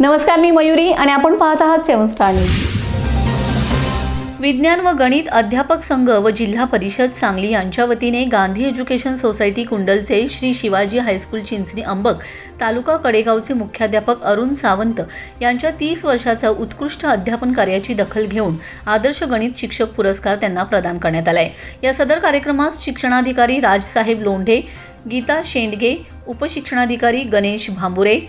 नमस्कार मी मयुरी आणि आपण पाहत आहात सेवन स्टार न्यूज. विज्ञान व गणित अध्यापक संघ व जिल्हा परिषद सांगली यांच्या वतीने गांधी एज्युकेशन सोसायटी कुंडलचे श्री शिवाजी हायस्कूल चिंचणी अंबक तालुका कडेगावचे मुख्याध्यापक अरुण सावंत यांच्या तीस वर्षाचा उत्कृष्ट अध्यापन कार्याची दखल घेऊन आदर्श गणित शिक्षक पुरस्कार त्यांना प्रदान करण्यात आला आहे या सदर कार्यक्रमास शिक्षणाधिकारी राजसाहेब लोंढे गीता शेंडगे उपशिक्षणाधिकारी गणेश भांबुरे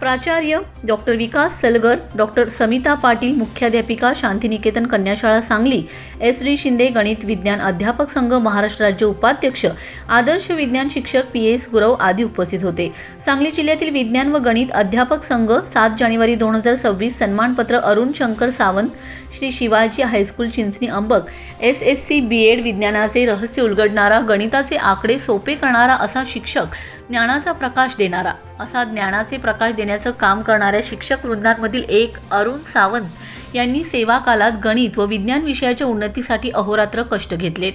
प्राचार्य डॉक्टर विकास सलगर डॉक्टर समिता पाटील मुख्याध्यापिका शांतिनिकेतन कन्याशाळा सांगली एस डी शिंदे गणित विज्ञान अध्यापक संघ महाराष्ट्र राज्य उपाध्यक्ष आदर्श विज्ञान शिक्षक पी एस गुरव आदी उपस्थित होते. सांगली जिल्ह्यातील विज्ञान व गणित अध्यापक संघ सात जानेवारी दोन हजार सव्वीस सन्मानपत्र Arun Shankar Sawant Shri Shivaji high school Chinchani Ambak S S C B Ed विज्ञानाचे रहस्य उलगडणारा गणिताचे आकडे सोपे करणारा असा शिक्षक ज्ञानाचा प्रकाश देणारा. असा ज्ञानाचे प्रकाश देण्याचं काम करणाऱ्या शिक्षक वृंदांमधील एक अरुण सावंत यांनी सेवा कालात गणित व विज्ञान विषयाच्या उन्नतीसाठी अहोरात्र कष्ट घेतलेत.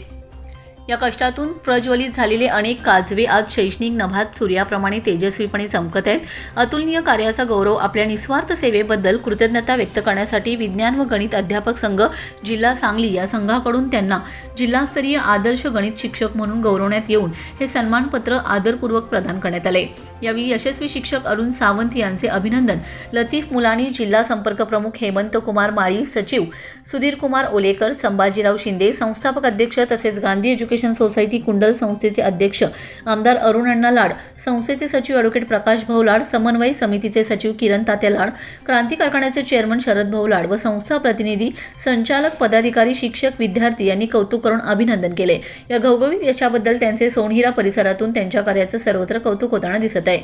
या कष्टातून प्रज्वलित झालेले अनेक काजवे आज शैक्षणिक नभात सूर्याप्रमाणे तेजस्वीपणे चमकत आहेत. अतुलनीय कार्याचा गौरव आपल्या निस्वार्थ सेवेबद्दल कृतज्ञता व्यक्त करण्यासाठी विज्ञान व गणित अध्यापक संघ जिल्हा सांगली या संघाकडून त्यांना जिल्हास्तरीय आदर्श गणित शिक्षक म्हणून गौरवण्यात येऊन हे सन्मानपत्र आदरपूर्वक प्रदान करण्यात आले. यावेळी यशस्वी शिक्षक अरुण सावंत यांचे अभिनंदन. लतीफ मुलानी जिल्हा संपर्क प्रमुख हेमंत कुमार माळी सचिव सुधीर कुमार ओलेकर संभाजीराव शिंदे संस्थापक अध्यक्ष तसेच गांधी एज्युकेशन सोसायटी कुंडल संस्थेचे अध्यक्ष आमदार अरुण अण्णा लाड संस्थेचे सचिव ॲडव्होकेट प्रकाश भाऊ लाड समन्वय समितीचे सचिव किरण तात्या लाड क्रांती कारखान्याचे चेअरमन शरद भाऊ लाड व संस्था प्रतिनिधी संचालक पदाधिकारी शिक्षक विद्यार्थी यांनी कौतुक करून अभिनंदन केले. या घवघवीत यशाबद्दल त्यांचे सोनहिरा परिसरातून त्यांच्या कार्याचं सर्वत्र कौतुक होताना दिसत आहे.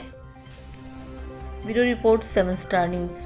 Bureau report seven star news.